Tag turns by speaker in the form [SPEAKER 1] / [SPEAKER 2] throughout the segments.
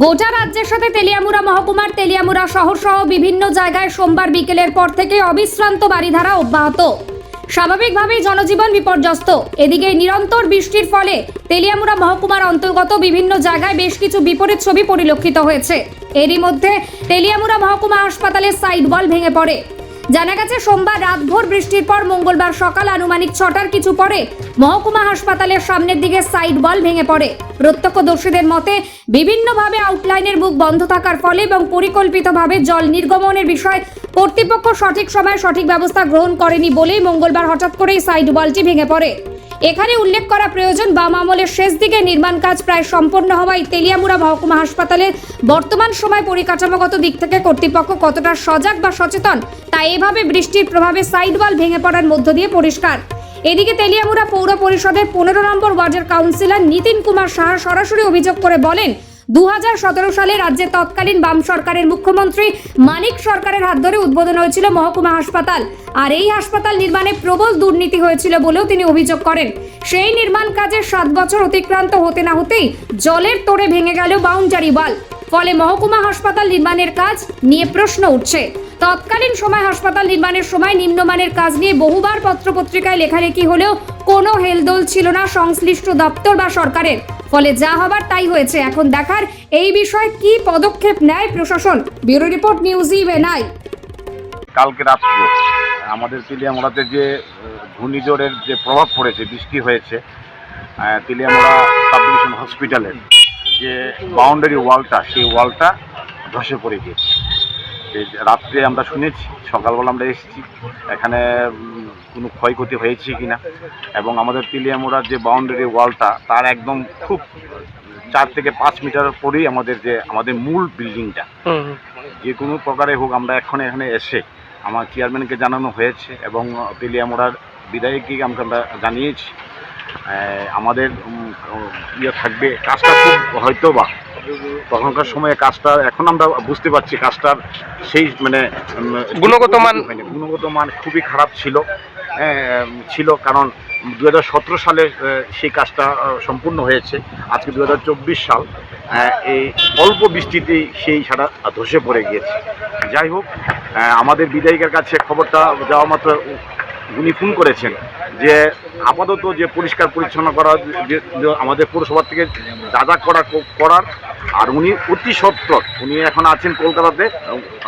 [SPEAKER 1] গোটা রাজ্যের সাথে তেলিয়ামুড়া মহকুমার তেলিয়ামুড়া শহর সহ বিভিন্ন জায়গায় সোমবার বিকেলের পর থেকে অবিশ্রান্ত বাড়িধারা অব্যাহত। স্বাভাবিকভাবেই জনজীবন বিপর্যস্ত। এদিকে নিরন্তর বৃষ্টির ফলে তেলিয়ামুড়া মহকুমার অন্তর্গত বিভিন্ন জায়গায় বেশ কিছু বিপরীত ছবি পরিলক্ষিত হয়েছে। এরই মধ্যে তেলিয়ামুড়া মহকুমা হাসপাতালের সাইড বল ভেঙে পড়ে। জানা গেছে, সোমবার রাতভর বৃষ্টির পর মঙ্গলবার সকাল আনুমানিক ছটার কিছু পরে মহকুমা হাসপাতালের সামনের দিকে সাইড বল ভেঙে পড়ে। প্রত্যক্ষদর্শীদের মতে, বিভিন্নভাবে আউটলাইনের বুক বন্ধ থাকার ফলে এবং পরিকল্পিতভাবে জল নির্গমনের বিষয়ে কর্তৃপক্ষ সঠিক সময়ে সঠিক ব্যবস্থা গ্রহণ করেনি বলেই মঙ্গলবার হঠাৎ করেই সাইড বলটি ভেঙে পড়ে। এখানে উল্লেখ করা প্রয়োজন, বাম আমলের শেষ দিকে নির্মাণ কাজ প্রায় সম্পন্ন হওয়ায় তেলিয়ামুড়া মহকুমা হাসপাতালের বর্তমান সময় পরিকাঠামোগত দিক থেকে কর্তৃপক্ষ কতটা সজাগ বা সচেতন তা এভাবে বৃষ্টির প্রভাবে সাইড ওয়াল ভেঙে পড়ার মধ্য দিয়ে পরিষ্কার। এদিকে তেলিয়ামুড়া পৌর পরিষদের পনেরো নম্বর ওয়ার্ডের কাউন্সিলর নীতিন কুমার সাহা সরাসরি অভিযোগ করে বলেন দু হাজার সতেরো সালে রাজ্যের তৎকালীন বাম সরকারের মুখ্যমন্ত্রী মানিক সরকারের হাত ধরে উদ্বোধন হয়েছিল মহকুমা হাসপাতাল। আর এই হাসপাতাল নির্মাণে প্রবল দুর্নীতি হয়েছিল বলেও তিনি অভিযোগ করেন। সেই নির্মাণ কাজে সাত বছর অতিক্রান্ত হতে না হতেই জলের তোড়ে ভেঙে গেল বাউন্ডারি ওয়াল। ফলে মহকুমা হাসপাতাল নির্মাণের কাজ নিয়ে প্রশ্ন উঠছে। তৎকালীন সময় হাসপাতাল নির্মাণের সময় নিম্নমানের কাজ নিয়ে বহুবার পত্রপত্রিকায় লেখালেখি হলেও কোনো হেলদোল ছিল না সংশ্লিষ্ট দপ্তর বা সরকারের। ফলে যা হবার তাই হয়েছে। এখন দেখার এই বিষয়ে কি পদক্ষেপ নেয় প্রশাসন? ব্যুরো রিপোর্ট নিউজ ইভেনাই।
[SPEAKER 2] কালকে রাত্রে আমাদের তেলিয়ামোড়াতে যে ঘূর্ণিঝড়ের যে প্রভাব পড়েছে, বৃষ্টি হয়েছে তেলিয়ামোড়া সাব ডিভিশন হসপিটালের যে বাউন্ডারি ওয়ালটা, সেই ওয়ালটা ধসে পড়ে গিয়েছে। রাত্রে আমরা শুনেছি সকালবেলা আমরা এসেছি। এখানে কোনো ক্ষয়ক্ষতি হয়েছে কি না এবং আমাদের তেলিয়ামোড়ার যে বাউন্ডারি ওয়ালটা তার একদম খুব চার থেকে পাঁচ মিটার পরেই আমাদের যে আমাদের মূল বিল্ডিংটা যে কোনো প্রকারে হোক আমরা এখন এখানে এসে আমার চেয়ারম্যানকে জানানো হয়েছে এবং তেলিয়ামোড়ার বিধায়ককে আমরা জানিয়েছি। আমাদের ইয়ে থাকবে। কাজটা খুব হয়তো বা তখনকার সময়ে কাজটা এখন আমরা বুঝতে পারছি কাজটার সেই মানে
[SPEAKER 3] গুণগত মান?
[SPEAKER 2] গুণগত মান খুবই খারাপ ছিল। হ্যাঁ, ছিল কারণ দু হাজার সতেরো সালে সেই কাজটা সম্পূর্ণ হয়েছে। আজকে দু হাজার চব্বিশ সাল এই অল্প বৃষ্টিতেই সেই সারা ধসে পড়ে গিয়েছে। যাই হোক আমাদের বিধায়িকার কাছে খবরটা যাওয়া মাত্র উনি ফোন করেছেন যে আপাতত যে পরিষ্কার পরিচ্ছন্ন করা যে যে আমাদের পৌরসভা থেকে যা যা করা করার আর উনি অতি সত্তর উনি এখন আছেন কলকাতাতে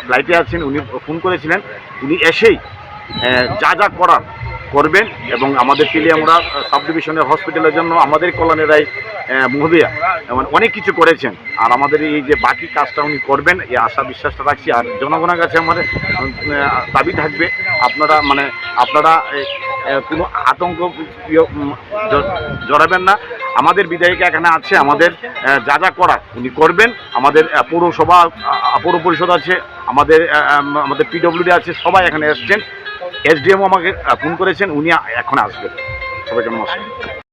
[SPEAKER 2] ফ্লাইটে আছেন, উনি ফোন করেছিলেন। উনি এসেই যা যা করার করবেন এবং আমাদের তেলিয়ামুড়া সাব ডিভিশনের হসপিটালের জন্য আমাদের কল্যাণেরাই মহোদয়া এবং অনেক কিছু করেছেন। আর আমাদের এই যে বাকি কাজটা উনি করবেন, এই আশা বিশ্বাসটা রাখছি। আর জনগণের কাছে আমাদের দাবি থাকবে, আপনারা মানে আপনারা কোনো আতঙ্ক জড়াবেন না। আমাদের বিধায়িকা এখানে আছে, আমাদের যা যা করার উনি করবেন। আমাদের পৌরসভা পৌর পরিষদ আছে, আমাদের আমাদের পিডব্লিউডি আছে, সবাই এখানে এসছেন। এসডিএমও আমাকে ফোন করেছেন, উনি এখন আসবেন। সবাইকে নমস্কার।